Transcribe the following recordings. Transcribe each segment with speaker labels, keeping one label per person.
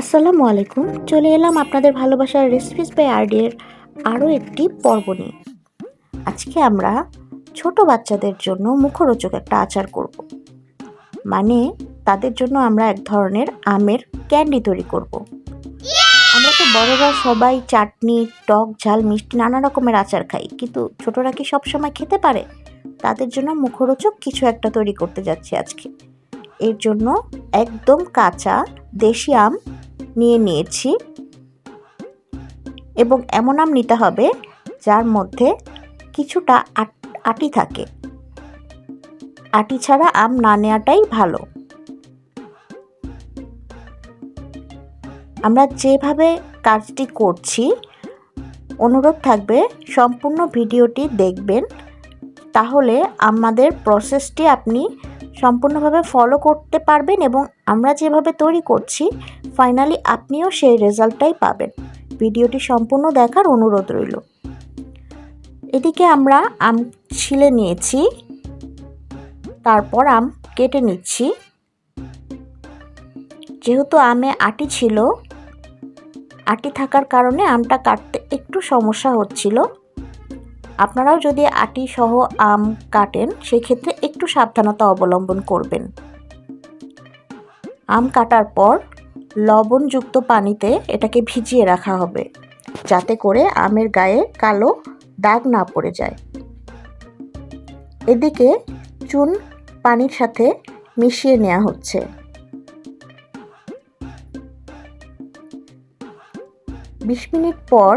Speaker 1: আসসালামু আলাইকুম। চলে এলাম আপনাদের ভালোবাসার রেসিপিস বাই আরডিএর আরও একটি পর্ব নিয়ে। আজকে আমরা ছোট বাচ্চাদের জন্য মুখরোচক একটা আচার করব। মানে তাদের জন্য আমরা এক ধরনের আমের ক্যান্ডি তৈরি করব। আমরা তো বড়রা সবাই চাটনি, টক, ঝাল, মিষ্টি নানা রকমের আচার খাই। কিন্তু ছোটরা কি সবসময় খেতে পারে? তাদের জন্য মুখরোচক কিছু একটা তৈরি করতে যাচ্ছি আজকে। এর জন্য একদম কাঁচা দেশি আম নিয়ে নিয়েছি এবং এমন আম নিতে হবে যার মধ্যে কিছুটা আট- থাকে। আটি ছাড়া আম না নেওয়াটাই ভালো। আমরা যেভাবে কাজটি করছি, অনুরোধ থাকবে সম্পূর্ণ ভিডিওটি দেখবেন। তাহলে আমাদের প্রসেসটি আপনি সম্পূর্ণভাবে ফলো করতে পারবেন এবং আমরা যেভাবে তৈরি করছি ফাইনালি আপনিও সেই রেজাল্টটাই পাবেন। ভিডিওটি সম্পূর্ণ দেখার অনুরোধ রইল। এদিকে আমরা আম ছিলে নিয়েছি, তারপর আম কেটে নিচ্ছি। যেহেতু আমে আটি ছিল, আটি থাকার কারণে আমটা কাটতে একটু সমস্যা হচ্ছিল। আপনারাও যদি আটি সহ আম কাটেন, সেক্ষেত্রে একটু সাবধানতা অবলম্বন করবেন। আম কাটার পর লবণযুক্ত পানিতে এটাকে ভিজিয়ে রাখা হবে, যাতে করে আমের গায়ে কালো দাগ না পড়ে যায়। এদিকে চুন পানির সাথে মিশিয়ে নেওয়া হচ্ছে। বিশ মিনিট পর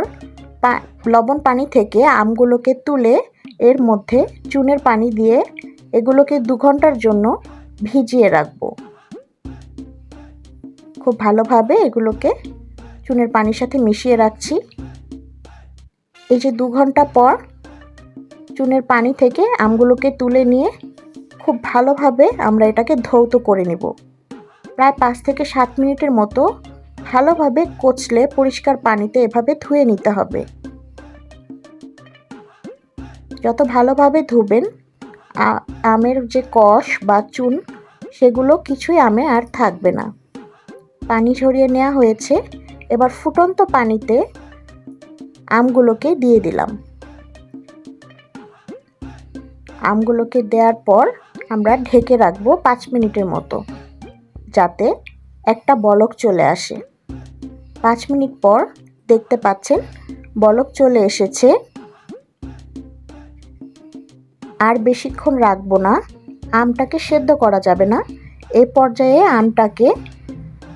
Speaker 1: লবণ পানি থেকে আমগুলোকে তুলে এর মধ্যে চুনের পানি দিয়ে এগুলোকে দু ঘণ্টার জন্য ভিজিয়ে রাখব। খুব ভালোভাবে এগুলোকে চুনের পানির সাথে মিশিয়ে রাখছি। এই যে দু ঘণ্টা পর চুনের পানি থেকে আমগুলোকে তুলে নিয়ে খুব ভালোভাবে আমরা এটাকে ধৌত করে নেব। প্রায় পাঁচ থেকে সাত মিনিটের মতো ভালোভাবে কচলে পরিষ্কার পানিতে এভাবে ধুয়ে নিতে হবে। যত ভালোভাবে ধুবেন আমের যে কষ বা চুন, সেগুলো কিছুই আমে আর থাকবে না। পানি ঝরিয়ে নেওয়া হয়েছে। এবার ফুটন্ত পানিতে আমগুলোকে দিয়ে দিলাম। আমগুলোকে দেওয়ার পর আমরা ঢেকে রাখব পাঁচ মিনিটের মতো, যাতে একটা বলক চলে আসে। পাঁচ মিনিট পর দেখতে পাচ্ছেন বলক চলে এসেছে। আর বেশিক্ষণ রাখব না, আমটাকে সেদ্ধ করা যাবে না। এ পর্যায়ে আমটাকে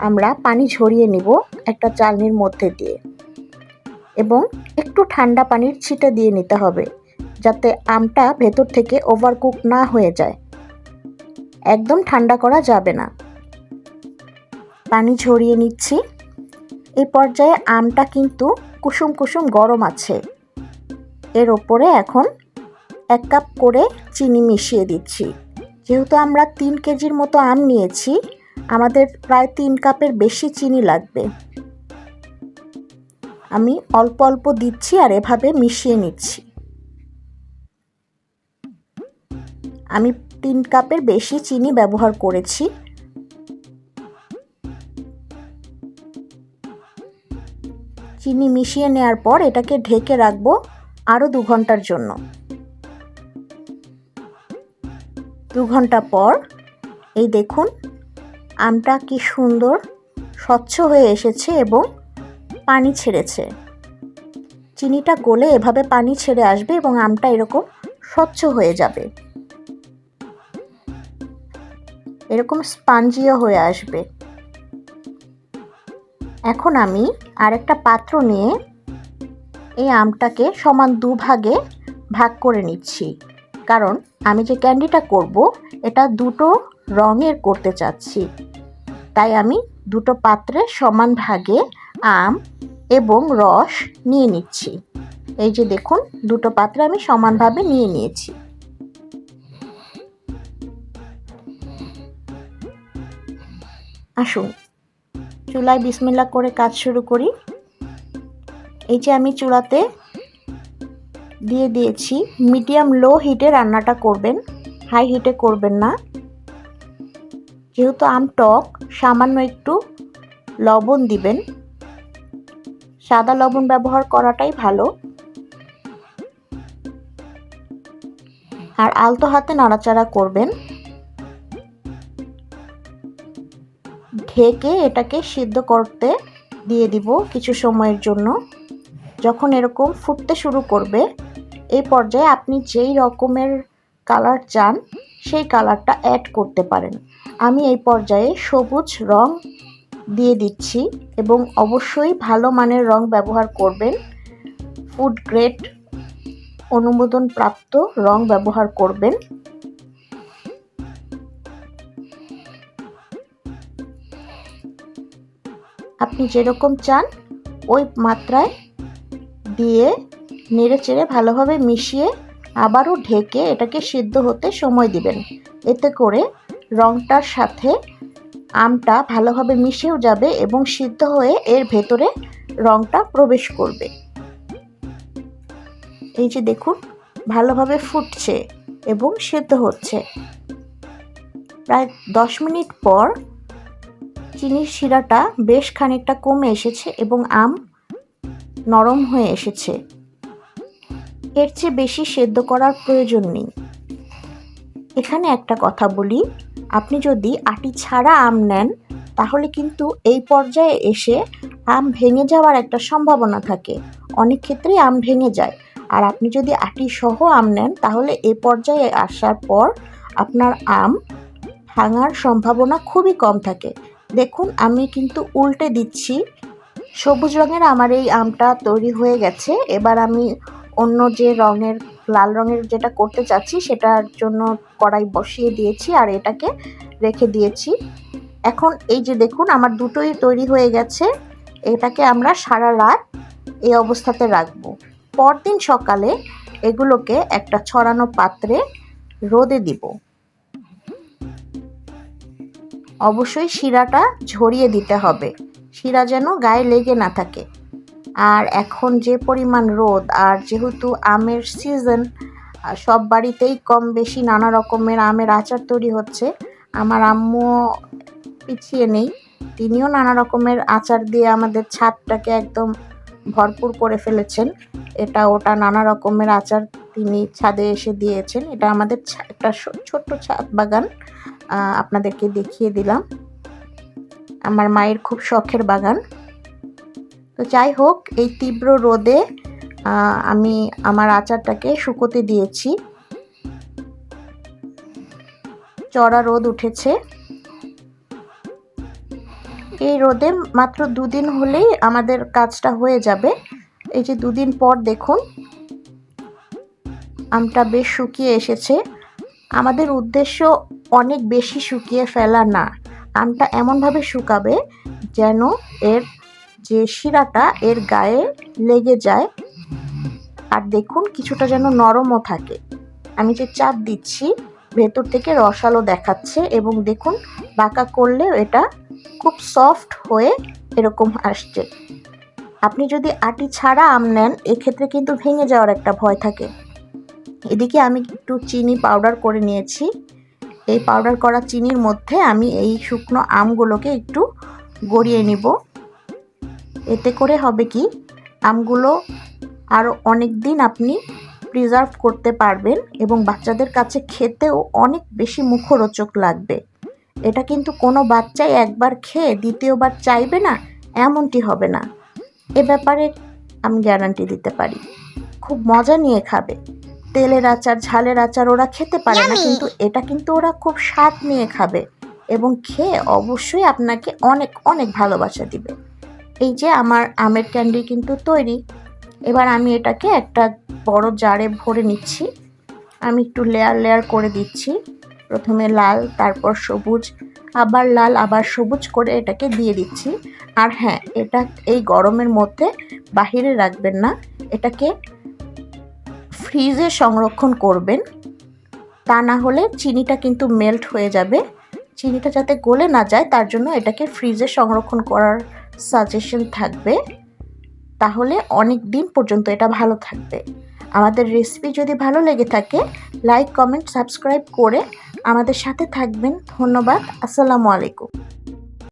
Speaker 1: আমরা পানি ঝরিয়ে নিব একটা চালনির মধ্যে দিয়ে। এবং একটু ঠান্ডা পানির ছিটে দিয়ে নিতে হবে, যাতে আমটা ভেতর থেকে ওভারকুক না হয়ে যায়। একদম ঠান্ডা করা যাবে না। পানি ঝরিয়ে নিচ্ছি। এই পর্যায়ে আমটা কিন্তু কুসুম কুসুম গরম আছে। এর ওপরে এখন এক কাপ করে চিনি মিশিয়ে দিচ্ছি। যেহেতু আমরা তিন কেজির মতো আম নিয়েছি, আমাদের প্রায় তিন কাপের বেশি চিনি লাগবে। আমি অল্প অল্প দিচ্ছি আর এভাবে মিশিয়ে নিচ্ছি। আমি তিন কাপের বেশি চিনি ব্যবহার করেছি। চিনি মিশিয়ে নেওয়ার পর এটাকে ঢেকে রাখব আরও দু ঘণ্টার জন্য। দু ঘণ্টা পর, এই দেখুন, আমটা কি সুন্দর, স্বচ্ছ হয়ে এসেছে এবং পানি ছেড়েছে। চিনিটা গলে এভাবে পানি ছেড়ে আসবে এবং আমটা এরকম স্বচ্ছ হয়ে যাবে। এরকম স্পাঞ্জিও হয়ে আসবে। এখন আমি আরেকটা পাত্র নিয়ে এই আমটাকে সমান দুভাগে ভাগ করে নিচ্ছি। কারণ আমি যে ক্যান্ডিটা করব, এটা দুটো রঙের করতে চাচ্ছি। তাই আমি দুটো পাত্রে সমান ভাগে আম এবং রস নিয়ে নিচ্ছি। এই যে দেখুন, দুটো পাত্রে আমি সমানভাবে নিয়ে নিয়েছি। আসুন চুলায় বিসমিল্লা করে কাজ শুরু করি। এই যে আমি চুলাতে দিয়ে দিয়েছি মিডিয়াম লো হিটে রান্নাটা করবেন, হাই হিটে করবেন না। যেহেতু আম টক, সামান্য একটু লবণ দিবেন। সাদা লবণ ব্যবহার করাটাই ভালো। আর আলতো হাতে নাড়াচাড়া করবেন। ঢেকে এটাকে সিদ্ধ করতে দিয়ে দিব কিছু সময়ের জন্য। যখন এরকম ফুটতে শুরু করবে, এই পর্যায়ে আপনি যেই রকমের কালার চান, সেই কালারটা অ্যাড করতে পারেন। আমি এই পর্যায়ে সবুজ রং দিয়ে দিচ্ছি এবং অবশ্যই ভালো মানের রং ব্যবহার করবেন। ফুড গ্রেড অনুমোদনপ্রাপ্ত রং ব্যবহার করবেন। আপনি যেরকম চান, ওই মাত্রায় দিয়ে নেড়ে চেড়ে ভালোভাবে মিশিয়ে আবারও ঢেকে এটাকে সিদ্ধ হতে সময় দিবেন। এতে করে রংটার সাথে আমটা ভালোভাবে মিশেও যাবে এবং সিদ্ধ হয়ে এর ভেতরে রংটা প্রবেশ করবে। এই যে দেখুন, ভালোভাবে ফুটছে এবং সেদ্ধ হচ্ছে। প্রায় দশ মিনিট পর চিনির শিরাটা বেশ খানিকটা কমে এসেছে এবং আম নরম হয়ে এসেছে। এর চেয়ে বেশি সেদ্ধ করার প্রয়োজন নেই। এখানে একটা কথা বলি, আপনি যদি আটি ছাড়া আম নেন, তাহলে কিন্তু এই পর্যায়ে এসে আম ভেঙে যাওয়ার একটা সম্ভাবনা থাকে। অনেক ক্ষেত্রেই আম ভেঙে যায়। আর আপনি যদি আটি সহ আম নেন, তাহলে এ পর্যায়ে আসার পর আপনার আম ভাঙার সম্ভাবনা খুবই কম থাকে। দেখুন, আমি কিন্তু উল্টে দিচ্ছি। সবুজ রঙের আমার এই আমটা তৈরি হয়ে গেছে। এবার আমি অন্য যে রঙের, লাল রঙের যেটা করতে চাচ্ছি, সেটার জন্য কড়াই বসিয়ে দিয়েছি আর এটাকে রেখে দিয়েছি। এখন এই যে দেখুন, আমার দুটোই তৈরি হয়ে গেছে। এটাকে আমরা সারা রাত এই অবস্থাতে রাখব। পরদিন সকালে এগুলোকে একটা ছড়ানো পাত্রে রোদে দিব। অবশ্যই শিরাটা ঝরিয়ে দিতে হবে। শিরা যেন গায়ে লেগে না থাকে। আর এখন যে পরিমাণ রোদ, আর যেহেতু আমের সিজন সব বাড়িতেই কম বেশি নানা রকমের আমের আচার তৈরি হচ্ছে, আমার আম্মু পিছিয়ে নেই। তিনিও নানা রকমের আচার দিয়ে আমাদের ছাদটাকে একদম ভরপুর করে ফেলেছেন। এটা ওটা নানা রকমের আচার তিনি ছাদে এসে দিয়েছেন। এটা আমাদের একটা ছোট্ট ছাদ বাগান। আপনাদেরকে দেখিয়ে দিলাম। আমার মায়ের খুব শখের বাগান। তো যাই হোক, এই তীব্র রোদে আমি আমার আচারটাকে শুকোতে দিয়েছি। চড়া রোদ উঠেছে। এই রোদে মাত্র দুদিন হলেই আমাদের কাজটা হয়ে যাবে। এই যে দুদিন পর দেখুন আমটা বেশ শুকিয়ে এসেছে। আমাদের উদ্দেশ্য অনেক বেশি শুকিয়ে ফেলা না। আমটা এমনভাবে শুকাবে যেন এর যে শিরাটা, এর গায়ে লেগে যায়। আর দেখুন, কিছুটা যেন নরমও থাকে। আমি যে চাপ দিচ্ছি, ভেতর থেকে রসালো দেখাচ্ছে এবং দেখুন, বাঁকা করলেও এটা খুব সফট হয়ে এরকম আসছে। আপনি যদি আটি ছাড়া আম নেন, এক্ষেত্রে কিন্তু ভেঙে যাওয়ার একটা ভয় থাকে। এদিকে আমি একটু চিনি পাউডার করে নিয়েছি। এই পাউডার করা চিনির মধ্যে আমি এই শুকনো আমগুলোকে একটু গড়িয়ে নিব। এতে করে হবে কি, আমগুলো আরও অনেক দিন আপনি প্রিজার্ভ করতে পারবেন এবং বাচ্চাদের কাছে খেতেও অনেক বেশি মুখরোচক লাগবে। এটা কিন্তু কোনো বাচ্চাই একবার খেয়ে দ্বিতীয়বার চাইবে না, এমনটি হবে না। এ ব্যাপারে আমি গ্যারান্টি দিতে পারি। খুব মজা নিয়ে খাবে। তেলের আচার ঝালের আচার ওরা খেতে পারে না কিন্তু এটা কিন্তু ওরা খুব স্বাদ নিয়ে খাবে এবং খেয়ে অবশ্যই আপনাকে অনেক অনেক ভালোবাসা দিবে। এই যে আমার আমের ক্যান্ডি কিন্তু তৈরি। এবার আমি এটাকে একটা বড় জারে ভরে নিচ্ছি। আমি একটু লেয়ার লেয়ার করে দিচ্ছি। প্রথমে লাল তারপর সবুজ আবার লাল আবার সবুজ করে এটাকে দিয়ে দিচ্ছি। আর হ্যাঁ এটা এই গরমের মধ্যে বাহিরে রাখবেন না। এটাকে ফ্রিজে সংরক্ষণ করবেন। তা না হলে চিনিটা কিন্তু মেল্ট হয়ে যাবে। চিনিটা যাতে গলে না যায়, তার জন্য এটাকে ফ্রিজে সংরক্ষণ করার সাজেশন থাকবে। তাহলে অনেক দিন পর্যন্ত এটা ভালো থাকবে। আমাদের রেসিপি যদি ভালো লেগে থাকে লাইক কমেন্ট সাবস্ক্রাইব করে আমাদের সাথে থাকবেন। ধন্যবাদ, আসসালামু আলাইকুম।